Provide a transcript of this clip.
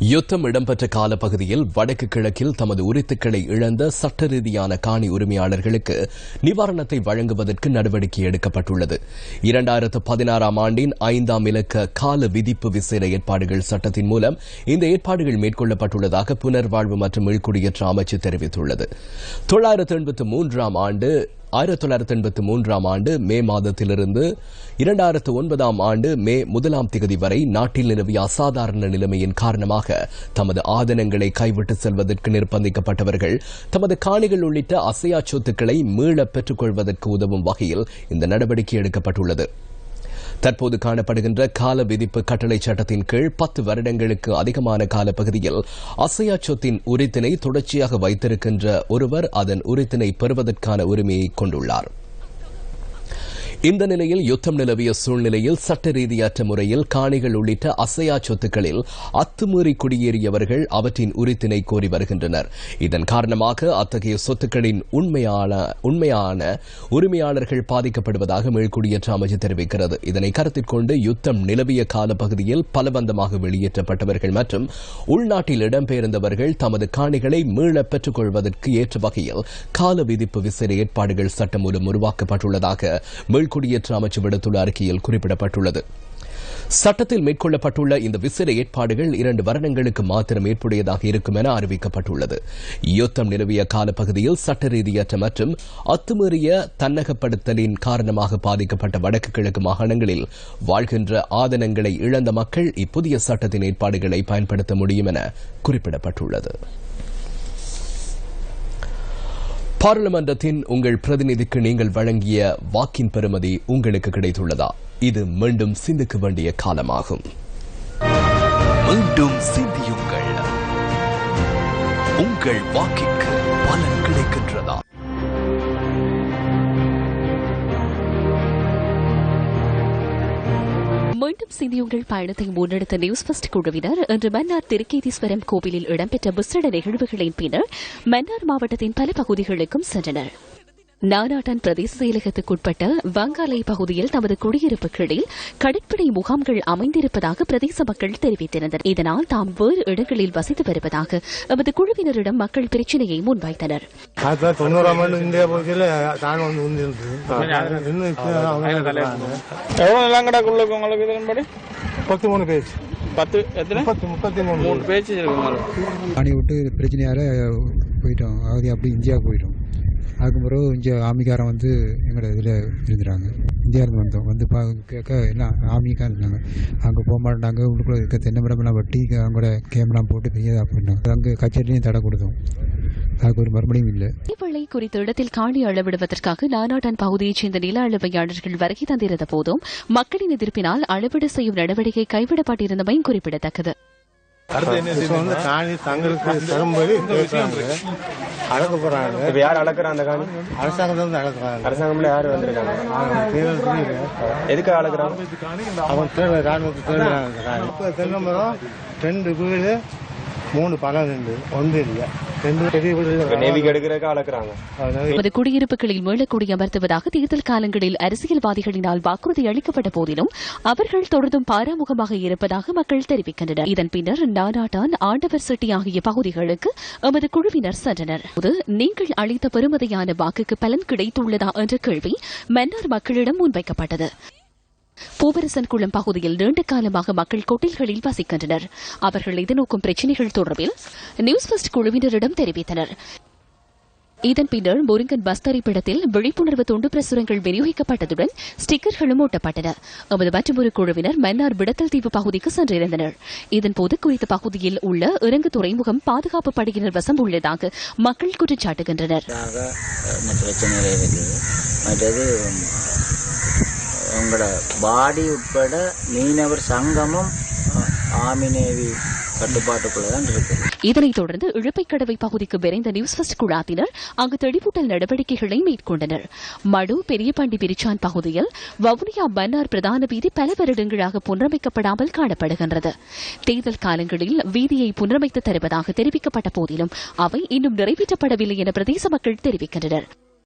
யுத்தம் இடம்பெற்ற காலப்பகுதியில் வடக்கு கிழக்கில் தமது உரித்துக்களை இழந்த சட்ட ரீதியான காணி உரிமையாளர்களுக்கு நிவாரணத்தை வழங்குவதற்கு நடவடிக்கை எடுக்கப்பட்டுள்ளது. இரண்டாயிரத்து பதினாறாம் ஆண்டின் ஐந்தாம் இலக்க கால விதிப்பு விசேட ஏற்பாடுகள் சட்டத்தின் மூலம் இந்த ஏற்பாடுகள் மேற்கொள்ளப்பட்டுள்ளதாக புனர்வாழ்வு மற்றும் மீள்குடியேற்ற அமைச்சு தெரிவித்துள்ளது. தொள்ளாயிரத்து எண்பத்து மூன்றாம் ஆண்டு ஆயிரத்தி தொள்ளாயிரத்தி எண்பத்தி மூன்றாம் ஆண்டு மே மாதத்திலிருந்து இரண்டாயிரத்து ஒன்பதாம் ஆண்டு மே முதலாம் திகதி வரை நாட்டில் நிலவிய அசாதாரண நிலைமையின் காரணமாக தமது ஆதனங்களை கைவிட்டு செல்வதற்கு நிர்பந்திக்கப்பட்டவர்கள் தமது காணிகள் உள்ளிட்ட அசையா சொத்துக்களை மீள பெற்றுக் கொள்வதற்கு உதவும் வகையில் இந்த நடவடிக்கை எடுக்கப்பட்டுள்ளது. தற்போது காணப்படுகின்ற கால விதிப்பு கட்டளை சட்டத்தின் கீழ் பத்து வருடங்களுக்கு அதிகமான காலப்பகுதியில் அசையா சொத்தின் உரித்தினை தொடர்ச்சியாக வைத்திருக்கின்ற ஒருவர் அதன் உரித்தினை பெறுவதற்கான உரிமையை கொண்டுள்ளார். இந்த நிலையில் யுத்தம் நிலவிய சூழ்நிலையில் சட்ட ரீதியற்ற முறையில் காணிகள் உள்ளிட்ட அசையா சொத்துக்களில் அத்துமீறி குடியேறியவர்கள் அவற்றின் உரித்தினை கோரி வருகின்றனர். இதன் காரணமாக அத்தகைய சொத்துக்களின் உண்மையான உண்மையான உரிமையாளர்கள் பாதிக்கப்படுவதாக மீள்குடியேற்ற அமைச்சு தெரிவிக்கிறது. இதனை கருத்தில் கொண்டு யுத்தம் நிலவிய காலப்பகுதியில் பலவந்தமாக வெளியேற்றப்பட்டவர்கள் மற்றும் உள்நாட்டில் இடம்பெயர்ந்தவர்கள் தமது காணிகளை மீள பெற்றுக் கொள்வதற்கு ஏற்ற வகையில் கால விதிப்பு விசேட ஏற்பாடுகள் சட்டம் மூலம் உருவாக்கப்பட்டுள்ளதாக மீள்குடியேற்ற அமைச்சு விடுத்துள்ள அறிக்கையில் குறிப்பிடப்பட்டுள்ளது. சட்டத்தில் மேற்கொள்ளப்பட்டுள்ள இந்த விசிற ஏற்பாடுகள் இரண்டு வருடங்களுக்கு மாத்திரம் ஏற்புடையதாக இருக்கும் என அறிவிக்கப்பட்டுள்ளது. யுத்தம் நிலவிய காலப்பகுதியில் சட்ட ரீதியற்ற மற்றும் அத்துமீறிய தன்னகப்படுத்தலின் காரணமாக பாதிக்கப்பட்ட வடக்கு கிழக்கு மாகாணங்களில் வாழ்கின்ற ஆதனங்களை இழந்த மக்கள் இப்புதிய சட்டத்தின் ஏற்பாடுகளை பயன்படுத்த முடியும் என குறிப்பிடப்பட்டுள்ளது. பாராளுமன்றத்தின் உங்கள் பிரதிநிதிக்கு நீங்கள் வழங்கிய வாக்கின் பெறுமதி உங்களுக்கு கிடைத்துள்ளதா? இது மீண்டும் சிந்திக்க வேண்டிய காலமாகும். மீண்டும் சிந்தியுங்கள். உங்கள் வாக்கிற்கு பலன் கிடைக்கின்றதா? மீண்டும் சிந்தியுங்கள் பயணத்தை முன்னெடுத்த நியூஸ் ஃபர்ஸ்ட் குழுவினர் இன்று மன்னார் திருக்கேதீஸ்வரம் கோவிலில் இடம்பெற்ற விசேட நிகழ்வுகளின் பின்னர் மன்னார் மாவட்டத்தின் பல பகுதிகளுக்கும் சென்றனர். நானாட்டான் பிரதேச செயலகத்துக்குட்பட்ட வங்காலை பகுதியில் தமது குடியிருப்புகளில் கடற்படை முகாம்கள் அமைந்திருப்பதாக பிரதேச மக்கள் தெரிவித்திருந்தனர். இதனால் தாம் வேறு இடங்களில் வசித்து வருவதாக எமது குழுவினரிடம் மக்கள் பிரச்சினையை முன்வைத்தனர். தொண்ணூறாம் ஆண்டு இந்தியா பகுதியில் உங்களுக்கு முப்பத்தி மூணு பேஜ் பத்து எத்தனை? முப்பத்தி முப்பத்தி மூணு. மூணு பேச்சு இருக்கு விட்டு பிரச்சனையால் போயிட்டோம். அதாவது அப்படி இந்தியா போயிட்டோம். அதுக்கு பிறகு இங்கே ஆமிக்காரன் வந்து எங்களோட இதில் இருந்துறாங்க இந்தியாவிலேருந்து வந்தோம். வந்து பா கேட்க எல்லாம் ஆமிக்காக இருந்தாங்க. அங்கே போக மாட்டாங்க உள்ளுக்குள்ள இருக்க தென்னை மரமெல்லாம் வெட்டி அவங்களோட கேமராம் போட்டு பெரியதாக பண்ணாங்க அங்கே கச்சேரியும் தடை கொடுத்தோம். அதுக்கு ஒரு மறுபடியும் இல்லை. இவ்வளை குறித்த இடத்தில் காணி அளவிடுவதற்காக நானாட்டான் பகுதியைச் சேர்ந்த நில அளவையாளர்கள் வருகை தந்திருந்த போதும் மக்களின் எதிர்ப்பினால் அளவீடு செய்யும் நடவடிக்கை கைவிடப்பட்டிருந்தமையும் குறிப்பிடத்தக்கது. வந்து காணி தங்களுக்கு தரும்போது பேசுறாங்க அளக்க போறாங்க இப்ப யார் அளக்குறா அந்த காணி? அரசாங்கம் தான் அளக்குறாங்க அரசாங்கம்ல யாரு வந்திருக்காங்க? எதுக்கு அளக்குறாங்க அவங்க தேர்தல் ராணுவத்து தேர்தல் காணி. இப்போ தென்னை மரம் ரெண்டு வீடு மூணு பணம் ரெண்டு ஒன்று இல்லை. குடியிருப்புகளில் மீளக்குடியமர்த்துவதாக தேர்தல் காலங்களில் அரசியல்வாதிகளினால் வாக்குறுதி அளிக்கப்பட்ட போதிலும் அவர்கள் தொடர்ந்தும் பாராமுகமாக இருப்பதாக மக்கள் தெரிவிக்கின்றனர். இதன் பின்னர் நானாட்டான் ஆண்டவர் செட்டி ஆகிய பகுதிகளுக்கு எமது குழுவினர் சென்றனர். நீங்கள் அளித்த பெருமதியான வாக்குக்கு பலன் கிடைத்துள்ளதா என்ற கேள்வி மன்னார் மக்களிடம் முன்வைக்கப்பட்டது. பூவரசன் குளம் பகுதியில் நீண்ட காலமாக மக்கள் கொட்டில்களில் வசிக்கின்றனர். அவர்கள் எதிர்நோக்கும் பிரச்சினைகள் தொடர்பில் நியூஸ் பஸ்ட் குழுவினரிடம் தெரிவித்தனர். இதன் பின்னர் முருங்கன் பஸ் தரிப்பிடத்தில் விழிப்புணர்வு துண்டு பிரசுரங்கள் விநியோகிக்கப்பட்டதுடன் ஸ்டிக்கர்களும் ஒட்டப்பட்டன எமது மற்றொரு குழுவினர் மன்னார் விடத்தல் தீவு பகுதிக்கு சென்றிருந்தனர். இதன்போது குறித்த பகுதியில் உள்ள இறங்கு துறைமுகம் பாதுகாப்பு படையினர் வசம் உள்ளதாக மக்கள் குற்றச்சாட்டுகின்றனர் இந்த பிரச்சனைகள் இருக்குது மற்றது உங்களோட பாடி உட்பட மீனவர் சங்கமும் ஆமினேவி இதனைத் தொடர்ந்து இழப்பைக்கடவை பகுதிக்கு விரைந்த நியூஸ் ஃபர்ஸ்ட் குழாத்தினர் அங்கு தெளிவூட்டல் நடவடிக்கைகளை மேற்கொண்டனர். மடு பெரியபாண்டி பிரிச்சான் பகுதியில் வவுனியா மன்னார் பிரதான வீதி பல வருடங்களாக புனரமைக்கப்படாமல் காணப்படுகின்றது. தேர்தல் காலங்களில் வீதியை புனரமைத்து தருவதாக தெரிவிக்கப்பட்ட போதிலும் அவை இன்னும் நிறைவேற்றப்படவில்லை என பிரதேச மக்கள் தெரிவிக்கின்றனர்.